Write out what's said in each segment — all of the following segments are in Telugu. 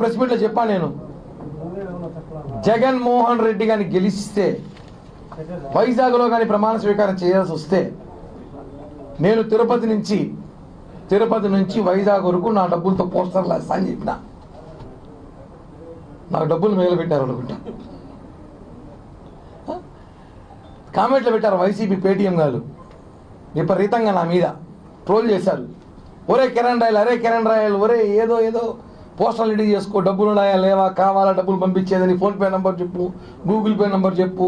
ప్రెస్ మీట్లో చెప్పాను నేను. జగన్మోహన్ రెడ్డి గారిని గెలిస్తే వైజాగ్లో కానీ ప్రమాణ స్వీకారం చేయాల్సి వస్తే నేను తిరుపతి నుంచి తిరుపతి నుంచి వైజాగ్ వరకు నా డబ్బులతో పోస్టర్లు వేస్తా అని చెప్పిన. నాకు డబ్బులు మిగలబెట్టారు అనుకుంటా. కామెంట్లు పెట్టారు వైసీపీ పేటీఎం గారు విపరీతంగా నా మీద ట్రోల్ చేశారు. ఒరే కిరణ్ రాయల్ అరే కిరణ్ రాయల్ ఒరే ఏదో ఏదో పోస్టల్ రెడీ చేసుకో డబ్బులు ఉన్నాయా లేవా కావాలా డబ్బులు పంపించేదని ఫోన్పే నెంబర్ చెప్పు గూగుల్ పే నెంబర్ చెప్పు.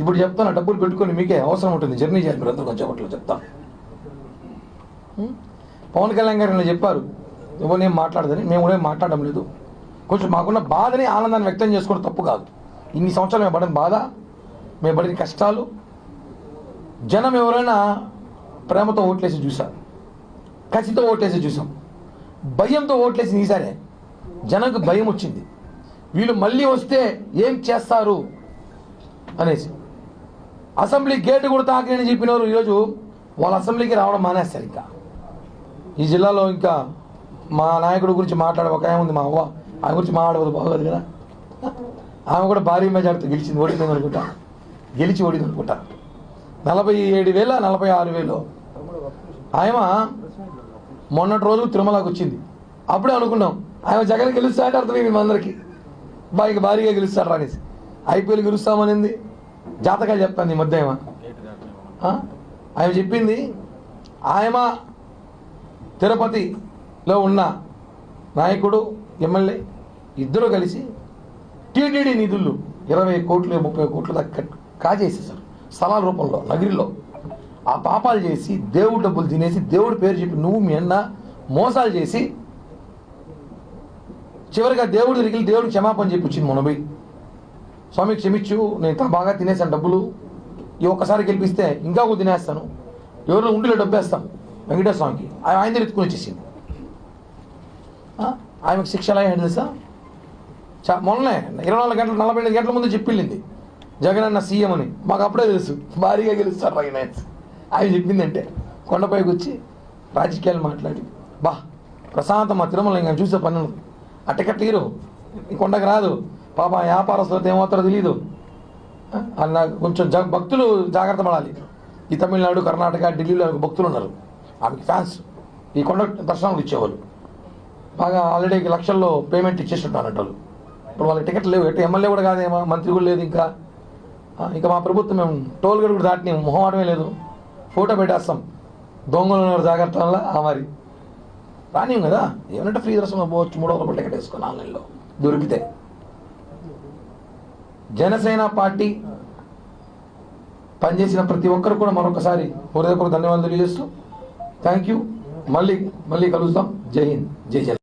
ఇప్పుడు చెప్తాను డబ్బులు పెట్టుకొని మీకే అవసరం ఉంటుంది. జర్నీ చేయాలి మీరు అందరూ కొంచెం చెప్తాను? పవన్ కళ్యాణ్ గారు ఇలా చెప్పారు. ఎవరినేం మాట్లాడదని? మేము కూడా ఏం మాట్లాడడం లేదు. కొంచెం మాకున్న బాధని ఆనందాన్ని వ్యక్తం చేసుకోవడం తప్పు కాదు. ఇన్ని సంవత్సరాలు మేము పడిన బాధ మేము పడిన కష్టాలు జనం ఎవరైనా ప్రేమతో ఓట్లేసి చూశారు. కసితో ఓట్లేసి చూసాం భయంతో ఓట్లేసి ఈసారే. జనంకు భయం వచ్చింది. వీళ్ళు మళ్ళీ వస్తే ఏం చేస్తారు అనేసి. అసెంబ్లీ గేటు కూడా తాకినని చెప్పినారు ఈరోజు వాళ్ళ అసెంబ్లీకి రావడం మానేస్తారు ఇంకా. ఈ జిల్లాలో ఇంకా మా నాయకుడు గురించి మాట్లాడే ఒక ఆమె ఉంది మా అవ్వ. ఆమె గురించి మాట్లాడవద్దు బాగోదు కదా. ఆమె కూడా భారీ మెజార్టీతో గెలిచింది ఓడింది అనుకుంటా. గెలిచి ఓడింది అనుకుంటా. నలభై ఏడు వేల నలభై ఆరు వేలు. ఆయమ మొన్నటి రోజు తిరుమలకు వచ్చింది. అప్పుడే అనుకున్నాం ఆయన జగన్ గెలుస్తాడు అర్థమైంది మా అందరికి. బాగా భారీగా గెలుస్తాడు రానేసి ఐపీఎల్ గెలుస్తామనింది. జాతకాలు చెప్పాను ఈ మధ్య ఆమె ఆయన చెప్పింది ఆయమ తిరుపతిలో ఉన్న నాయకుడు ఎమ్మెల్యే ఇద్దరు కలిసి టీటీడీ నిధులు ఇరవై కోట్లు ముప్పై కోట్లు దాకా కాజేసేసారు స్థలాల రూపంలో నగిరిలో. ఆ పాపాలు చేసి దేవుడు డబ్బులు తినేసి దేవుడి పేరు చెప్పి నువ్వు మీ అన్న మోసాలు చేసి చివరిగా దేవుడు దగ్గరికి దేవుడు క్షమాపణ చెప్పి వచ్చింది మొన్న స్వామి క్షమించు నేను బాగా తినేసాను డబ్బులు. ఈ ఒక్కసారి గెలిపిస్తే ఇంకా ఒక తినేస్తాను. ఎవరిలో ఉండిలో డబ్బేస్తాం. వెంకటేశ్వర స్వామికి. ఆయన ఆయన దగ్గర ఎత్తుకుని వచ్చేసింది. ఆమెకు శిక్ష ఎలా అయింది తెలుసా? చా మొన్నే ఇరవై నాలుగు గంటలు నలభై ఐదు గంటల ముందు చెప్పింది జగన్ అన్న సీఎం అని. మాకు అప్పుడే తెలుసు. భారీగా గెలుస్తారు ఆయన. ఆమె చెప్పిందంటే కొండపైకి వచ్చి రాజకీయాలు మాట్లాడి. బా ప్రశాంతం మా తిరుమల ఇంకా చూసే పని ఉంది. ఆ టికెట్ తీరు. ఈ కొండకు రాదు. పాప వ్యాపారస్తులతో ఏమవుతారో తెలియదు ఆ, అన్న కొంచెం జ భక్తులు జాగ్రత్త పడాలి. ఈ తమిళనాడు కర్ణాటక ఢిల్లీలో భక్తులు ఉన్నారు. ఆమెకి ఫ్యాన్స్ ఈ కొండ దర్శనాలు ఇచ్చేవాళ్ళు బాగా ఆల్రెడీ లక్షల్లో పేమెంట్ ఇచ్చేస్తుంటారంట వాళ్ళు. ఇప్పుడు వాళ్ళ టికెట్ లేవు. ఎటు ఎమ్మెల్యే కూడా కాదేమో మంత్రి కూడా లేదు ఇంకా. ఇంకా మా ప్రభుత్వం మేము టోల్ గేట్ కూడా దాటినాం. మొహమాటమే లేదు. ఫోటో పెట్టేస్తాం దొంగలు ఉన్నారు జాగ్రత్త వల్ల ఆ మరి. రానియం కదా? ఏమంటే ఫ్రీ దర్శనం పోవచ్చు మూడు వందల టికెట్ వేసుకుని ఆన్లైన్లో దొరికితే. జనసేన పార్టీ పనిచేసిన ప్రతి ఒక్కరు కూడా మరొకసారి హృదయపూర్వక ధన్యవాదాలు తెలియజేస్తూ థ్యాంక్ యూ మళ్ళీ మళ్ళీ కలుస్తాం జై హింద్. జై జన్